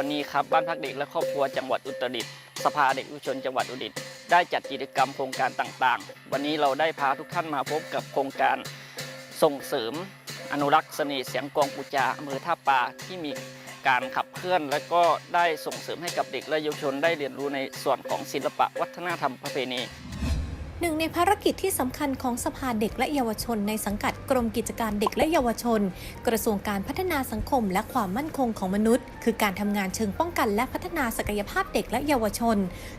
ันนี้ครับบ้านพักเด็กและครอบครัวจังหวัดอุตรดิตถ์สภาเด็กยุวชนจังหวัดอุตรดิตถ์ได้จัดกิจกรรมโครงการต่างๆ วันนี้เราได้พาทุกท่านมาพบกับโครงการส่งเสริม อนุรักษ์เสน่ห์เสียงกลองปูจาอำเภอท่าปลาที่มีการขับเคลื่อน และก็ได้ส่งเสริมให้กับเด็กและเยาวชนได้เรียนรู้ในส่วนของศิลปะวัฒนธรรมประเพณี หนึ่งในภารกิจที่สำคัญของสภาเด็กและเยาวชน ในสังกัดกรมกิจการเด็กและเยาวชน กระทรวงการพัฒนาสังคมและความมั่นคงของมนุษย์ คือการทำงานเชิงป้องกันและพัฒนาศักยภาพเด็กและเยาวชน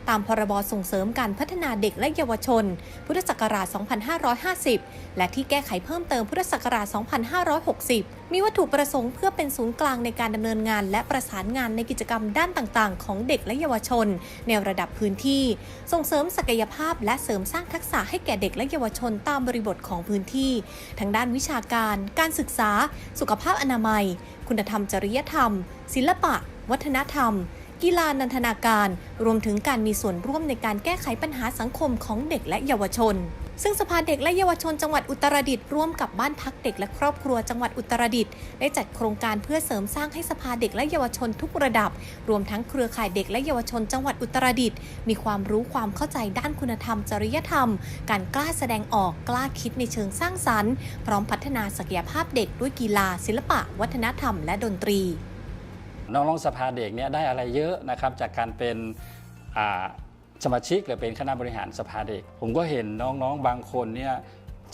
ตามพรบส่งเสริมการพัฒนาเด็กและเยาวชน พุทธศักราช 2550 และที่แก้ไขเพิ่มเติมพุทธศักราช 2560 มีวัตถุประสงค์เพื่อเป็นศูนย์กลางในการดำเนินงาน และประสานงานในกิจกรรมด้านต่าง ๆ ของเด็กและเยาวชน ในระดับพื้นที่ ส่งเสริมศักยภาพและเสริมสร้างทักษะให้แก่เด็กและเยาวชนตามบริบทของพื้นที่ ทั้งด้านวิชาการ การศึกษา สุขภาพอนามัย คุณธรรมจริยธรรม ศิลปะ วัฒนธรรม กีฬานันทนาการ รวมถึงการมีส่วนร่วมในการแก้ไขปัญหาสังคมของเด็กและเยาวชนซึ่งสภาเด็กและเยาวชนจังหวัดอุตรดิตถ์ร่วมกับบ้านพักเด็กและครอบครัวจังหวัดอุตรดิตถ์ได้จัดโครงการเพื่อเสริมสร้างให้สภาเด็กและเยาวชนทุกระดับ รวมทั้งเครือข่ายเด็กและเยาวชนจังหวัดอุตรดิตถ์มีความรู้ความเข้าใจด้านคุณธรรม จริยธรรม การกล้าแสดงออกกล้าคิดในเชิงสร้างสรรค์ พร้อมพัฒนาศักยภาพเด็กด้วยกีฬา ศิลปะ วัฒนธรรม และดนตรีน้องๆสภาเด็กเนี่ยได้อะไรเยอะนะครับจากการเป็นอ่า สมาชิกหรือเป็นคณะบริหารสภาเด็ก ผมก็เห็นน้องๆบางคนเนี่ย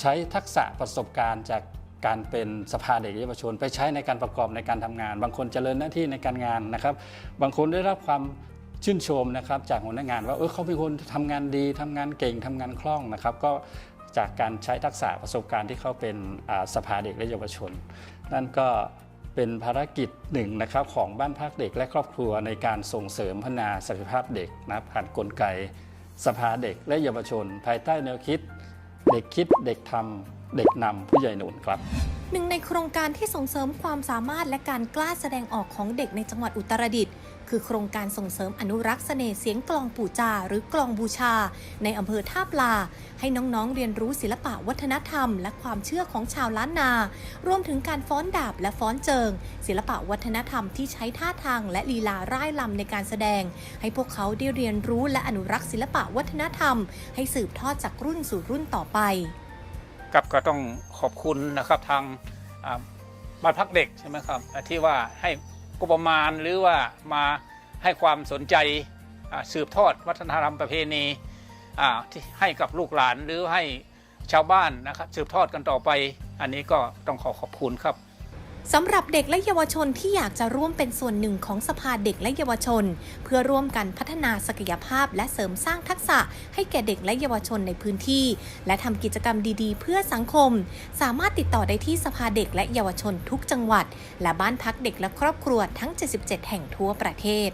ใช้ทักษะประสบการณ์จากการเป็นสภาเด็กเยาวชน ไปใช้ในการประกอบในการทำงาน บางคนเจริญหน้าที่ในการงานนะครับ บางคนได้รับความชื่นชมนะครับจากหัวหน้างานว่าเออเขาเป็นคนทำงานดีทำงานเก่งทำงานคล่องนะครับ ก็จากการใช้ทักษะประสบการณ์ที่เขาเป็นสภาเด็กและเยาวชน นั่นก็ เป็นภารกิจหนึ่งนะครับของบ้านพักเด็กและครอบครัวในการส่งเสริมพัฒนาศักยภาพเด็กนะผ่านกลไก สภาเด็กและเยาวชน ภายใต้แนวคิด เด็กคิดเด็กทำเด็กนำผู้ใหญ่หนุนครับ หนึ่งในโครงการที่ส่งเสริมความสามารถและการกล้าแสดงออกของเด็กในจังหวัดอุตรดิตถ์คือโครงการส่งเสริมอนุรักษ์เสน่ห์เสียงกลองปู่จาหรือกลองบูชา ในอำเภอท่าปลา ให้น้องๆเรียนรู้ศิลปะวัฒนธรรม และความเชื่อของชาวล้านนา รวมถึงการฟ้อนดาบและฟ้อนเจิง ศิลปะวัฒนธรรมที่ใช้ท่าทางและลีลาร่ายลำในการแสดง ให้พวกเขาได้เรียนรู้และอนุรักษ์ศิลปะวัฒนธรรม ให้สืบทอดจากรุ่นสู่รุ่นต่อไป กับก็ต้องขอบคุณนะครับทางบ้านพักเด็กใช่ไหมครับที่ว่าให้กบประมาณหรือว่ามาให้ความสนใจสืบทอดวัฒนธรรมประเพณีที่ให้กับลูกหลานหรือให้ชาวบ้านนะครับสืบทอดกันต่อไป อันนี้ก็ต้องขอขอบคุณครับ สำหรับเด็กและเยาวชนที่อยากจะร่วมเป็นส่วนหนึ่งของสภาเด็กและเยาวชน เพื่อร่วมกันพัฒนาศักยภาพ และเสริมสร้างทักษะให้แก่เด็กและเยาวชนในพื้นที่ และทำกิจกรรมดีๆ เพื่อสังคม สามารถติดต่อได้ที่สภาเด็กและเยาวชนทุกจังหวัด และบ้านพักเด็กและครอบครัวทั้ง 77 แห่งทั่วประเทศ